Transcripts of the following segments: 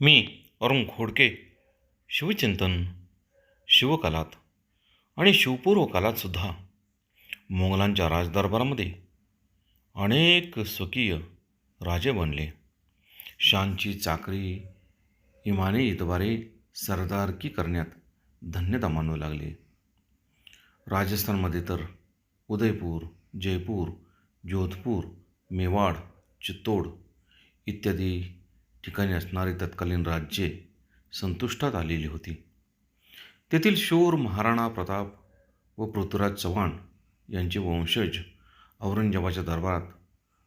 मी अरुण खोडके शिवचिंतन शिवकालात आणि शिवपूर्व कालातसुद्धा मोगलांच्या राजदरबारामध्ये अनेक स्वकीय राजे बनले. शांची चाकरी इमानी इतबारे सरदारकी करण्यात धन्यता मानू लागले. राजस्थानमध्ये तर उदयपूर जयपूर जोधपूर मेवाड चित्तोड इत्यादी ठिकाणी असणारी तत्कालीन राज्ये संतुष्टात आलेली होती. तेथील शूर महाराणा प्रताप व पृथ्वीराज चव्हाण यांचे वंशज औरंगजेबाच्या दरबारात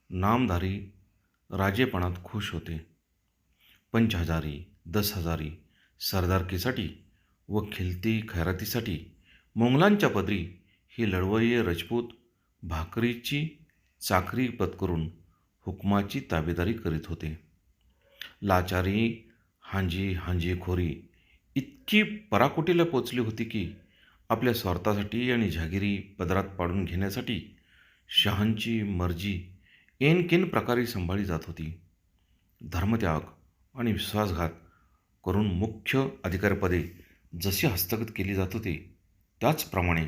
नामधारी राजेपणात खुश होते. पंचहजारी दस हजारी सरदारकीसाठी व खिलती खैरातीसाठी मोंगलांच्या पदरी ही लढवय्ये राजपूत भाकरीची चाकरी पत्करून हुकमाची ताबेदारी करीत होते. लाचारी हांजी हांजीखोरी इतकी पराकोटीला पोचली होती की आपल्या स्वार्थासाठी आणि जहागिरी पदरात पाडून घेण्यासाठी शहांची मर्जी एनकेन प्रकारे सांभाळली जात होती. धर्मत्याग आणि विश्वासघात करून मुख्य अधिकारपदे जशी हस्तगत केली जात होती त्याचप्रमाणे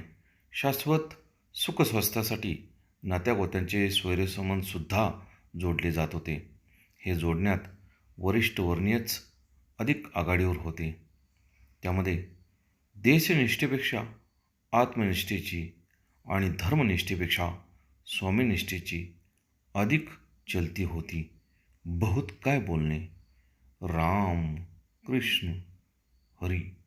शाश्वत सुखस्वस्थासाठी नात्यागोत्यांचे स्वैरसमनसुद्धा जोडले जात होते. हे जोडण्यात वरिष्ठ वर्णीयच अधिक आघाडीवर होते. त्यामध्ये देशनिष्ठेपेक्षा आत्मनिष्ठेची आणि धर्मनिष्ठेपेक्षा स्वामीनिष्ठेची अधिक चलती होती. बहुत काय बोलणे? राम कृष्ण हरी.